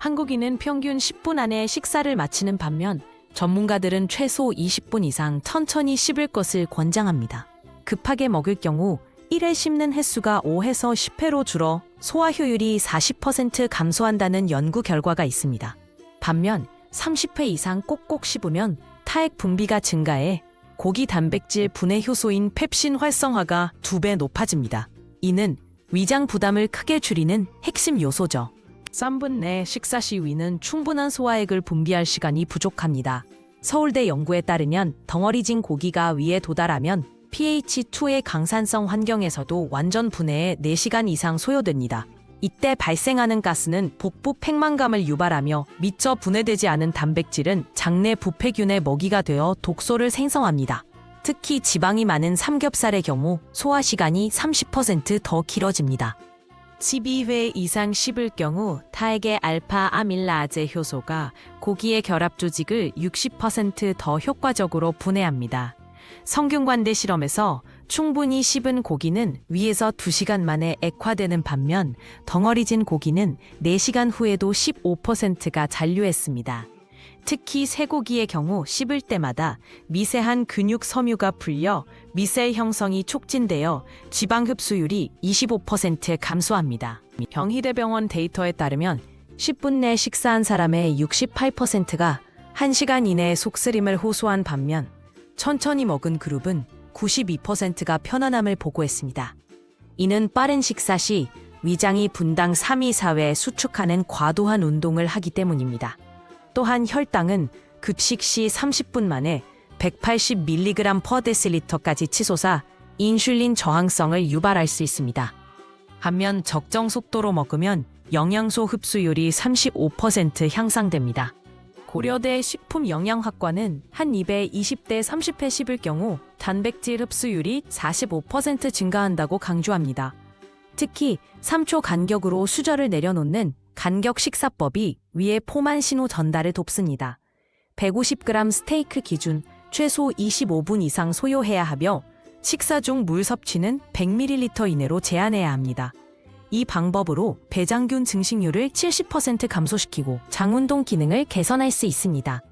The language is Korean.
한국인은 평균 10분 안에 식사를 마치는 반면 전문가들은 최소 20분 이상 천천히 씹을 것을 권장합니다. 급하게 먹을 경우 1회 씹는 횟수가 5회에서 10회로 줄어 소화 효율이 40% 감소한다는 연구 결과가 있습니다. 반면 30회 이상 꼭꼭 씹으면 타액 분비가 증가해 고기 단백질 분해 효소인 펩신 활성화가 2배 높아집니다. 이는 위장 부담을 크게 줄이는 핵심 요소죠. 3분 내 식사 시 위는 충분한 소화액을 분비할 시간이 부족합니다. 서울대 연구에 따르면 덩어리진 고기가 위에 도달하면 pH2의 강산성 환경에서도 완전 분해에 4시간 이상 소요됩니다. 이때 발생하는 가스는 복부 팽만감을 유발하며 미처 분해되지 않은 단백질은 장내 부패균의 먹이가 되어 독소를 생성합니다. 특히 지방이 많은 삼겹살의 경우 소화 시간이 30%더 길어집니다. 12회 이상 씹을 경우 타액의 알파 아밀라제 효소가 고기의 결합 조직을 60%더 효과적으로 분해합니다. 성균관대 실험에서 충분히 씹은 고기는 위에서 2시간 만에 액화되는 반면 덩어리진 고기는 4시간 후에도 15%가 잔류했습니다. 특히 쇠고기의 경우 씹을 때마다 미세한 근육 섬유가 풀려 미셀 형성이 촉진되어 지방 흡수율이 25% 감소합니다. 병희대병원 데이터에 따르면 10분 내 식사한 사람의 68%가 1시간 이내에 속쓰림을 호소한 반면 천천히 먹은 그룹은 92%가 편안함을 보고했습니다. 이는 빠른 식사 시 위장이 분당 3, 2, 4회 수축하는 과도한 운동을 하기 때문입니다. 또한 혈당은 급식 시 30분 만에 180mg per 데시리터까지 치솟아 인슐린 저항성을 유발할 수 있습니다. 반면 적정 속도로 먹으면 영양소 흡수율이 35% 향상됩니다. 고려대 식품영양학과는 한 입에 20대 30회 씹을 경우 단백질 흡수율이 45% 증가한다고 강조합니다. 특히 3초 간격으로 수저를 내려놓는 간격 식사법이 위에 포만 신호 전달을 돕습니다. 150g 스테이크 기준 최소 25분 이상 소요해야 하며 식사 중 물 섭취는 100ml 이내로 제한해야 합니다. 이 방법으로 배장균 증식률을 70% 감소시키고 장운동 기능을 개선할 수 있습니다.